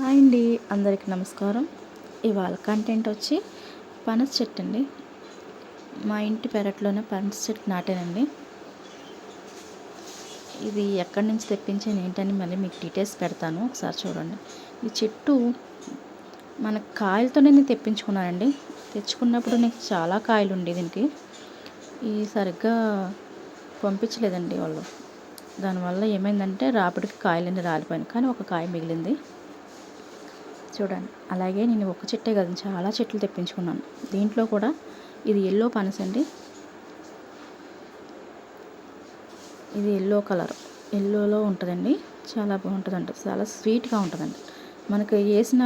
Hi అండి అందరికి నమస్కారం. ఇవాళ కంటెంట్ వచ్చి పనస చెట్టు అండి. మా ఇంటి పెరట్లోనే పనస చెట్టు నాటానండి. ఇది ఎక్కడి నుంచి తెప్పించాను ఏంటని మళ్ళీ మీకు డీటెయిల్స్ పెడతాను. ఒకసారి చూడండి. ఈ చెట్టు మన కాయలతోనే నేను తెప్పించుకున్నానండి. తెచ్చుకున్నప్పుడు నాకు చాలా కాయలు ఉండే దీనికి. ఈ సరిగ్గా పంపించలేదండి వాళ్ళు. దానివల్ల ఏమైందంటే రాపిడికి కాయలన్నీ రాలిపోయాను కానీ ఒక కాయ మిగిలింది. చూడండి. అలాగే నేను ఒక చెట్టే కదా చాలా చెట్లు తెప్పించుకున్నాను. దీంట్లో కూడా ఇది ఎల్లో పనస అండి. ఇది ఎల్లో కలర్ ఎల్లోలో ఉంటుందండి. చాలా బాగుంటుందంట. చాలా స్వీట్గా ఉంటుందండి మనకి వేసిన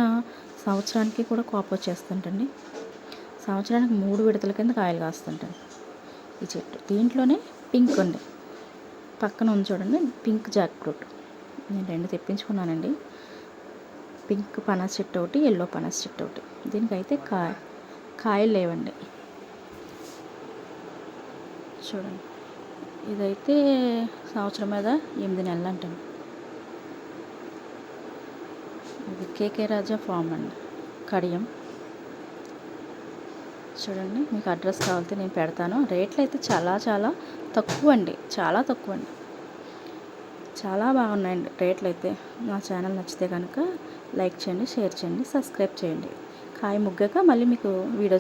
సంవత్సరానికి కూడా కోప వచ్చేస్తుంటండి సంవత్సరానికి మూడు విడతల కింద కాయలు కాస్తుంటాయి ఈ చెట్టు. దీంట్లోనే పింక్ ఉంది. పక్కన ఉంది చూడండి. పింక్ జాక్ ఫ్రూట్ నేను రెండు తెప్పించుకున్నానండి. పింక్ పనస చెట్టు ఒకటి ఎల్లో పనస్ చెట్టు ఒకటి. దీనికైతే కాయ కాయలు లేవండి. చూడండి. ఇదైతే సంవత్సరం మీద ఎనిమిది నెలలు అంటాను ఇది కేకే రాజా ఫామ్ అండి. కడియం. చూడండి మీకు అడ్రస్ కావాలంటే నేను పెడతాను. రేట్లు అయితే చాలా చాలా తక్కువ అండి చాలా తక్కువ అండి చాలా బాగున్నాయండి రేట్లు అయితే. నా ఛానల్ నచ్చితే కనుక లైక్ చేయండి షేర్ చేయండి సబ్స్క్రైబ్ చేయండి. కాయ ముగ్గాక మళ్ళీ మీకు వీడియో